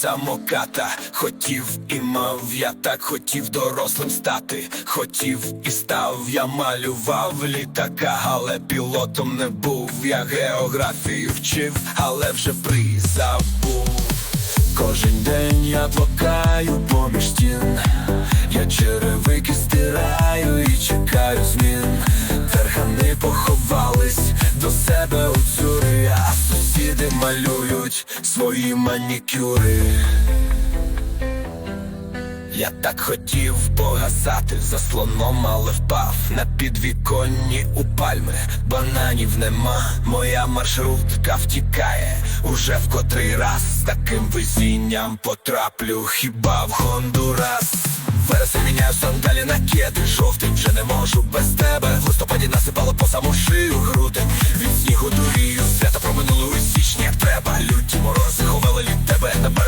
самоката, хотів і мав, я так хотів дорослим стати. Хотів і став, я малював літака, але пілотом не був. Я географію вчив, але вже призабув. Кожен день я блукаю поміж стін Я черевики стираю і чекаю змін Таргани поховались до себе у цюри А сусіди малюють свої манікюри я так хотів погасати за слоном, але впав на підвіконні у пальми. Бананів нема, моя маршрутка втікає. Уже в котрий раз з таким везінням потраплю хіба в Гондурас. Вересень міняю сандалі на кеди Жовтий вже не можу без тебе В листопаді насипало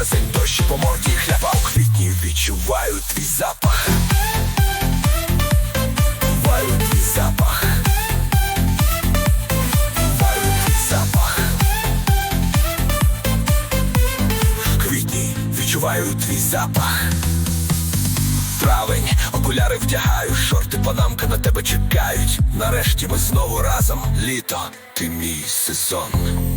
березень дощі по морді і хляба У квітні відчуваю твій запах Відчуваю Квітні відчуваю твій запах Травень, окуляри вдягаю, шорти панамка на тебе чекають. Нарешті ми знову разом. Літо, ти мій сезон.